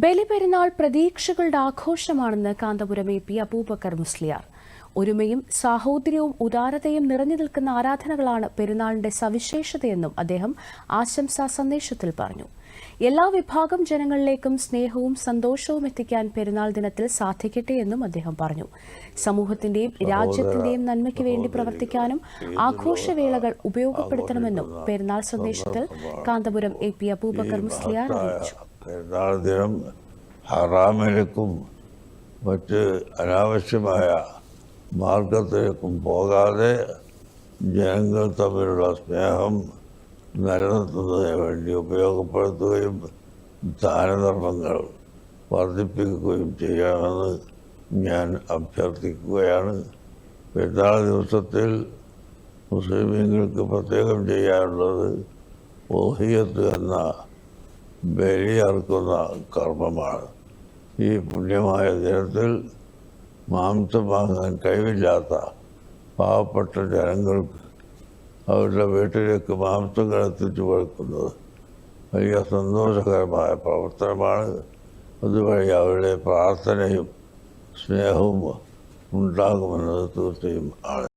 ബലിപെരുന്നാൾ പ്രതീക്ഷകളുടെ ആഘോഷമാണെന്ന് Kanthapuram A P Abubakar Musliyar. ഒരുമയും സാഹോദര്യവും ഉദാരതയും നിറഞ്ഞു നിൽക്കുന്ന ആരാധനകളാണ് പെരുന്നാളിന്റെ സവിശേഷതയെന്നും അദ്ദേഹം ആശംസാ സന്ദേശത്തിൽ പറഞ്ഞു. എല്ലാ വിഭാഗം ജനങ്ങളിലേക്കും സ്നേഹവും സന്തോഷവും എത്തിക്കാൻ പെരുന്നാൾ ദിനത്തിൽ സാധിക്കട്ടെ എന്നും അദ്ദേഹം പറഞ്ഞു. സമൂഹത്തിന്റെയും രാജ്യത്തിന്റെയും നന്മയ്ക്ക് വേണ്ടി പ്രവർത്തിക്കാനും ആഘോഷവേളകൾ ഉപയോഗപ്പെടുത്തണമെന്നും പെരുന്നാൾ സന്ദേശത്തിൽ കാന്തപുരം എ പി അബൂബക്കർ മുസ്ലിയാർ അറിയിച്ചു. പെരുന്നാൾ ദിനം ഹറാമിലേക്കും മറ്റ് അനാവശ്യമായ മാർഗത്തിലേക്കും പോകാതെ ജനങ്ങൾ തമ്മിലുള്ള സ്നേഹം നിലനിർത്തുന്നതിന് വേണ്ടി ഉപയോഗപ്പെടുത്തുകയും ദാനധർമ്മങ്ങൾ വർദ്ധിപ്പിക്കുകയും ചെയ്യണമെന്ന് ഞാൻ അഭ്യർത്ഥിക്കുകയാണ്. പെരുന്നാൾ ദിവസത്തിൽ മുസ്ലിമീങ്ങൾക്ക് പ്രത്യേകം ചെയ്യാനുള്ളത് ഓഹിയത്ത് എന്ന ബലിയർക്കുന്ന കർമ്മമാണ്. ഈ പുണ്യമായ ദിനത്തിൽ മാംസം വാങ്ങാൻ കഴിവില്ലാത്ത പാവപ്പെട്ട ജനങ്ങൾക്ക് അവരുടെ വീട്ടിലേക്ക് മാംസങ്ങൾ എത്തിച്ചു കൊടുക്കുന്നത് വലിയ സന്തോഷകരമായ പ്രവർത്തനമാണ്. അതുവഴി അവരുടെ പ്രാർത്ഥനയും സ്നേഹവും ഉണ്ടാകുമെന്നത് തീർച്ചയും ആണ്.